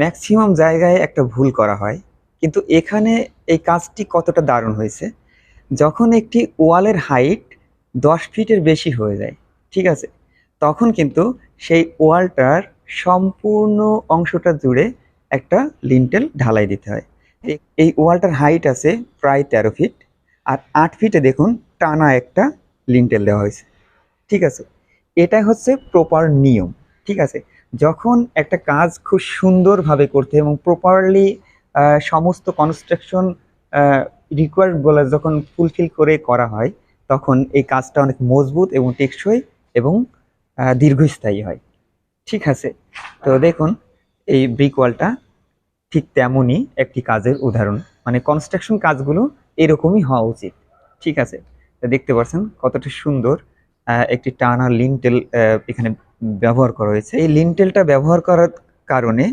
Maximum জায়গায় একটা ভুল করা হয়। কিন্তু এখানে এই কাজটি কতটা দারুণ হয়েছে, যখন একটি ওয়ালের হাইট দশ ফিটের বেশি হয়ে যায়, ঠিক আছে? তখন কিন্তু সেই ওয়ালটার সম্পূর্ণ অংশটা জুড়ে একটা লিন্টেল ঢালাই দিতে হয়। এই ওয়ালটার হাইট আছে প্রায় তেরো ফিট, আর আট ফিটে দেখুন টানা একটা লিন্টেল দেওয়া হয়েছে, ঠিক আছে? এটা হচ্ছে প্রপার নিয়ম, ঠিক আছে? যখন একটা কাজ খুব সুন্দরভাবে করতে এবং প্রপারলি সমস্ত কনস্ট্রাকশন রিকোয়ার্ডগুলো যখন ফুলফিল করে করা হয়, তখন এই কাজটা অনেক মজবুত এবং টেকসই এবং দীর্ঘস্থায়ী হয়। ঠিক আছে? তো দেখুন, এই ব্রিক ওয়ালটা ঠিক তেমনই একটি কাজের উদাহরণ। মানে কনস্ট্রাকশন কাজগুলো এরকমই হওয়া উচিত। ঠিক আছে? দেখতে পাচ্ছেন কতটা সুন্দর একটি টানা লিন্টেল এখানে ব্যবহার করা হয়েছে। এই লিনটেলটা ব্যবহার করার কারণে